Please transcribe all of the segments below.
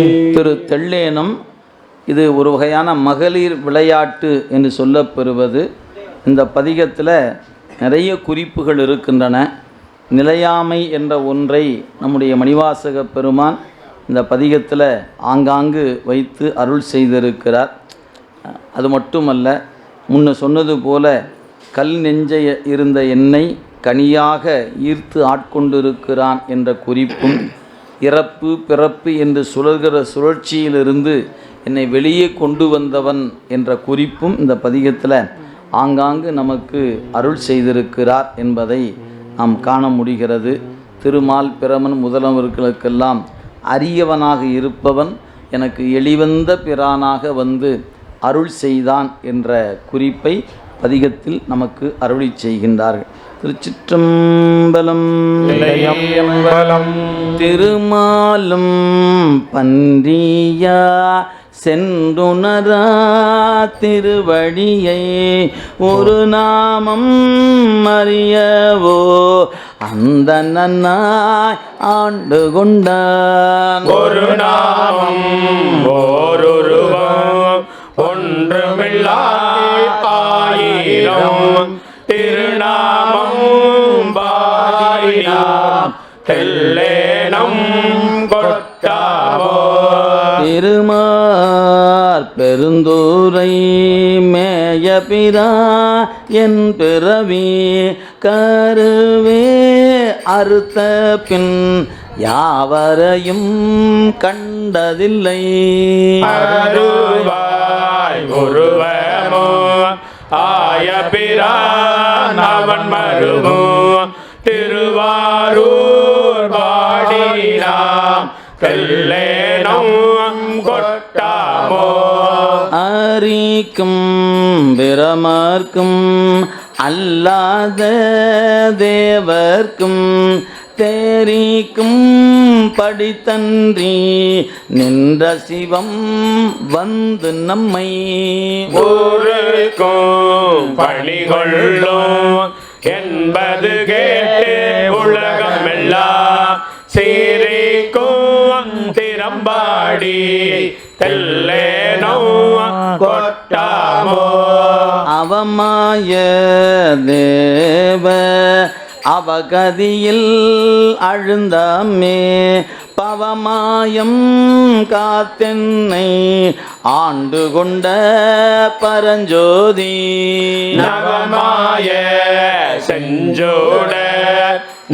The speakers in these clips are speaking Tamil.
திரு தெள்ளேனம் இது ஒரு வகையான மகளிர் விளையாட்டு என்று சொல்லப்பெறுவது. இந்த பதிகத்தில் நிறைய குறிப்புகள் இருக்கின்றன. நிலையாமை என்ற ஒன்றை நம்முடைய மணிவாசக பெருமான் இந்த பதிகத்தில் ஆங்காங்கு வைத்து அருள் செய்திருக்கிறார். அது மட்டுமல்ல முன்ன சொன்னது போல கல் நெஞ்சை இருந்த என்னை கனியாக ஈர்த்து ஆட்கொண்டிருக்கிறான் என்ற குறிப்பும் இறப்பு பிறப்பு என்று சுழல்கிற சுழற்சியிலிருந்து என்னை வெளியே கொண்டு வந்தவன் என்ற குறிப்பும் இந்த பதிகத்தில் ஆங்காங்கு நமக்கு அருள் செய்திருக்கிறார் என்பதை நாம் காண முடிகிறது. திருமால் பிரமன் முதலவர்களுக்கெல்லாம் அரியவனாக இருப்பவன் எனக்கு எளிவந்த பிரானாக வந்து அருள் செய்தான் என்ற குறிப்பை பதிகத்தில் நமக்கு அருளி செய்கின்றார்கள். திருச்சிற்றம்பலம். திருமாலும் பன்றியா சென்றுணரா திருவடியை ஒரு நாமம் அறியவோ அந்த நன்னாய் ஆண்டு கொண்டான். ஒரு நாமம் ஓருருவம் தெல்லேனம் கொட்டாவோ. திருமார் பெருந்தூரை மேய பிரா என் பிறவி கருவே அறுத்த பின் யாவரையும் கண்டதில்லை. அருவாய் உருவமோ ஆய பிரான் அவன் மருமோ அரிக்கும் பிரமார்க்கும் அல்லாத தேவர்க்கும் தேரீக்கும் படித்தன்றி நின்ற சிவம் வந்து நம்மை ஊருக்கும் பணிகொள்ளும் என்பது கேட்டு உலகம் எல்லாம் சீரிக்கும் திறம்பாடி தெல்ல அவமாய தேவ அவகதியில் அழுந்தமே பவமாயம் காத்தென்னை ஆண்டு கொண்ட பரஞ்சோதி. நவமாய செஞ்சோட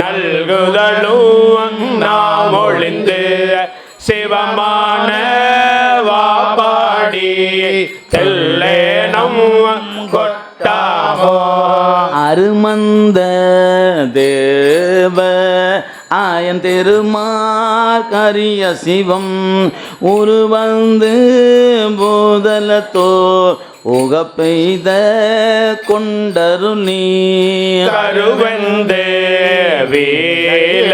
நல்குதலும் அருமந்த தேவ. ஆயன் திருமார் கரிய சிவம். உருவந்து போதலத்தோ உகப்பெய்த கொண்டருளி கருவந்து வீல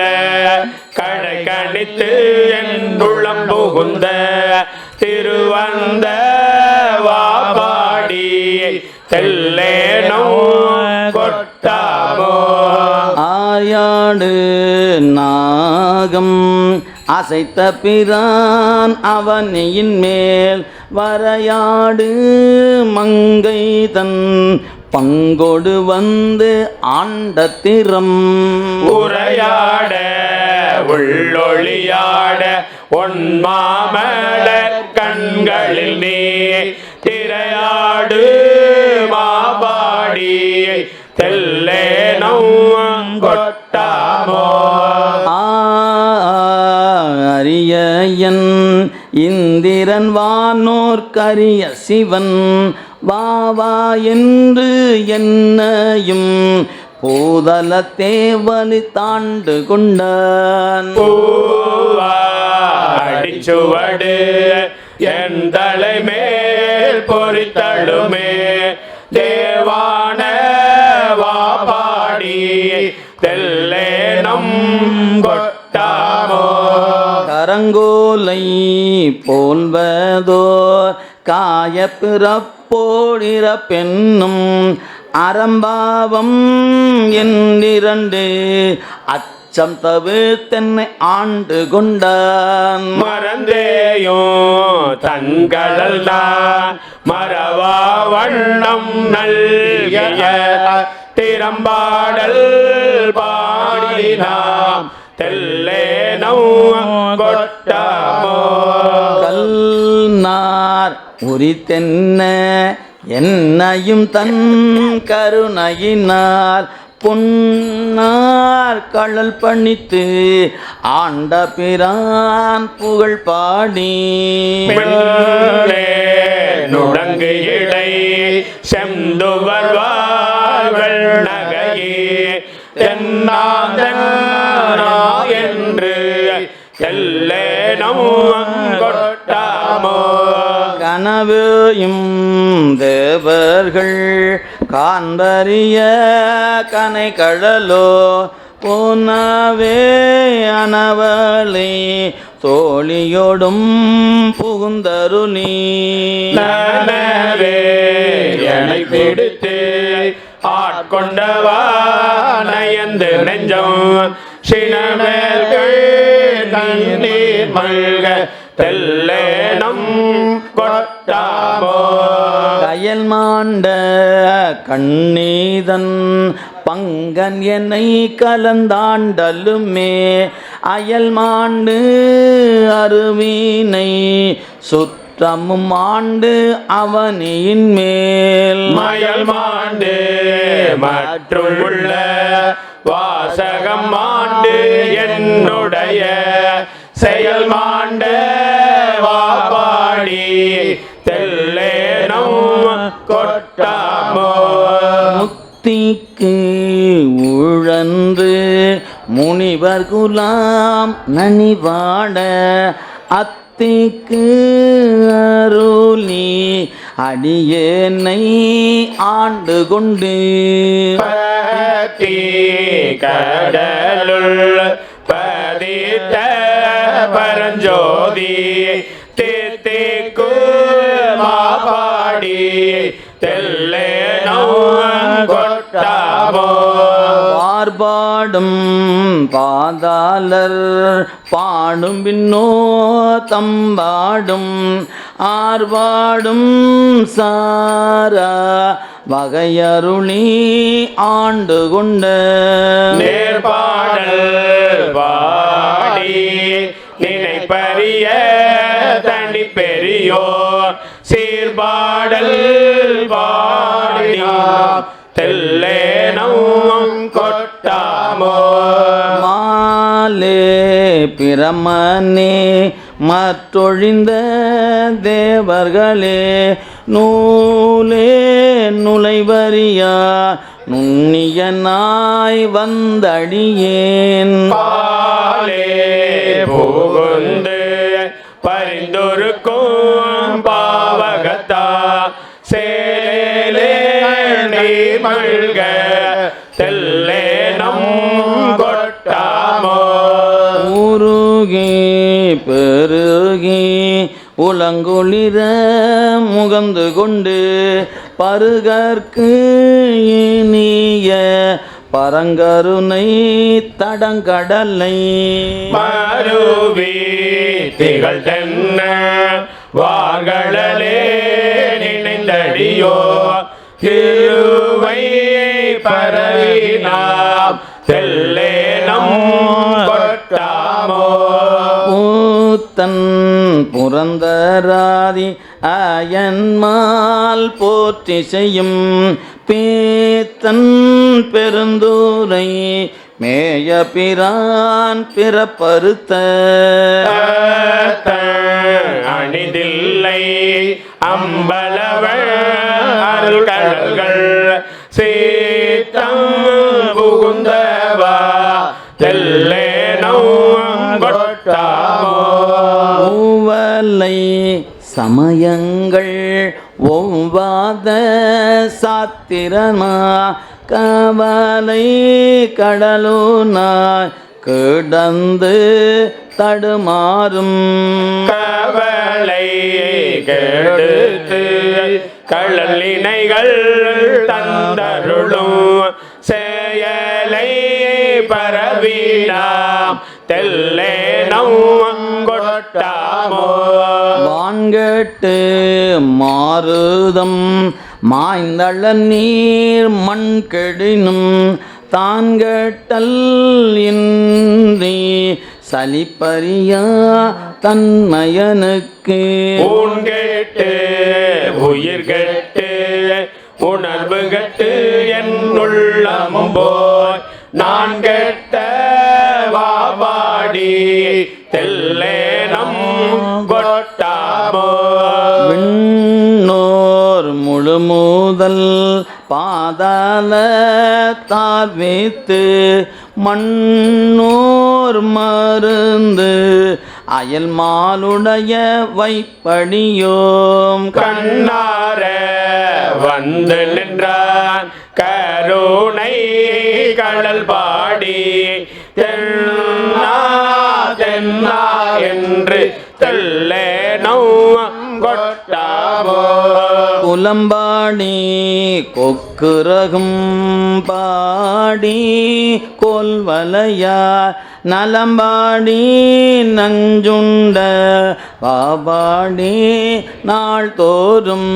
கடை கணித்து என்றுள்ளம் புகுந்த திருவந்த வாபாடி. தெல்லேனோ கொட்டாமோ ஆயாடு நாகம் அசைத்த பிரான் அவனியின் மேல் வரையாடு மங்கை தன் பங்கொடு வந்து ஆண்ட திறம். உரையாட உள்ளொளியாட உன் மாமலர் கண்களில் வானோர் கரிய சிவன் வாவா என்று என்னையும் பூதல தேவனி தாண்டு கொண்டான். அடிச்சுவடு என் தலைமேல் பொறித்தழுமே. தேவான வாபாடி தெல்லேனம் கொட்டாமோ. கரங்கோலை போல்வதோர் காய பிறப்போடிற பெண்ணும் அறம்பாவம் என்றிரண்டு அச்சம் தவிர்த்தென்னை ஆண்டு கொண்டான். மறந்தேயோ தன்களல் தான் மறவா வண்ணம் நல்கிய திறம்பாடல் பாடினாம். தெல்லே கொட்டாமோ கல்நார் உரித்தென்ன என்னையும் தன் கருணையினால் பொன்னார் கழல் பணித்து ஆண்ட பிரான் புகழ் பாடி. நுடங்கு இடை செந்துவர் வாழ்வள் நகையே தென்னாதன்னா கொட்டாமோ கனவையும் தேவர்கள் காண்பறிய கனை கடலோ போனவே அனவளை தோழியோடும் புகுந்தருளி நனவே என்னை பிடித்து ஆட்கொண்டவா? நயந்து நெஞ்சம் சினமேல்கள் கண்ணீர் மல்க தெல்லேனம் கொட்டாமோ கயல் மாண்ட கண்ணீதன் பங்கன் என்னை கலந்தாண்டலுமே. அயல் மாண்டு அருவினை சுற்றமும் ஆண்டு அவனியின் மேல். மயல் மாண்டு மற்றும் உள்ள வாசகம் மாண்டு என்னுடைய செயல் மாண்ட வாபாடி தெல்லேனம் கொட்டாமோ? முக்திக்கு உழன்று முனிவர் குலாம் நனிவாட அத்திக்கு அருளி அடியேனை ஆண்டு கொண்டு. கடலுள் தெல்லேனோ கொட்டாமோ பார்பாடும் பாதாளர் பாடும் பின்னோ தம்பாடும் ஆர்வாடும் சாரா வகையருளி ஆண்டு கொண்ட நேர்பாடல் பாடி நினைப்பரிய தனி பெரியோர் சீர்பாடல் பாடினாம் தெல்லேனம் கொட்டாமோ. மாலே பிரமனே மற்றொழிந்த தேவர்களே நூலே நுழைவரியா நுண்ணியனாய் வந்தடியேன். பாலே புகுந்து பரிந்துருக்கும் உலங்குளிர முகந்து கொண்டு பருகற்கு இனிய பரங்கருணை தடங்கடலை. மருவி திகழ் தென்ன வார்களே நினைந்தடியோ? திருவை பரவினாம் செல்லே பூத்தன் புறந்தராதி அயன்மால் போற்றி செய்யும் பேத்தன் பெருந்தூரை மேய பிரான் பிறப்பறுத்த. அணிதில்லை அம்பலவன் சமயங்கள் ஒவ்வாத சாத்திரமா? கவலை கடலுனாய் கிடந்து தடுமாறும். கவலை கெடுத்து கடலினைகள் தந்தருளும். செயலை பரவினாம் தெல்லேனம் கொட்டாமோ வான்கட்டு மாறுதம் மாய்ந்தள நீர் மண் கெடினும் தான்கட்டல் இன்றி சலிப்பறியா தன்மயனுக்கு. ஊன் கேட்டு உயிர் கெட்டு உணர்வு கெட்டு என் உள்ளம் போய் தெல்லேனம் கொட்டாமோ? விண்ணோர் முழுமுதல் பாதாள தார்வித்து மண்ணோர் மருந்து அயல் மாலுடைய வைப்படியோம் கண்ணார வந்து நின்றான் கருணை கடல் பாடி என்று குலம்பாடி கொக்குரகும் பாடி கொல்வலையார் நலம்பாடி நஞ்சுண்ட பாபாடி நாள்தோறும்.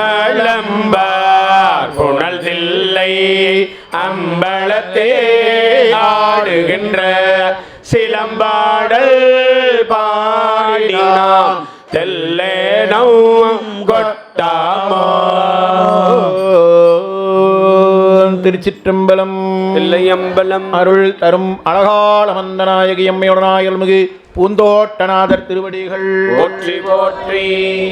அலம்பார் புனல் தில்லை அம்பலத்தே ஆடுகின்ற சிலம்பாடல். பாடினாம். தெல்லேனம் கொட்டாமோ. திருச்சிற்றம்பலம் தில்லையம்பலம். அருள் தரும் அழகால மந்தநாயகி அம்மையுடனாயல்மிகு பூந்தோட்டநாதர் திருவடிகள். போற்றி போற்றி.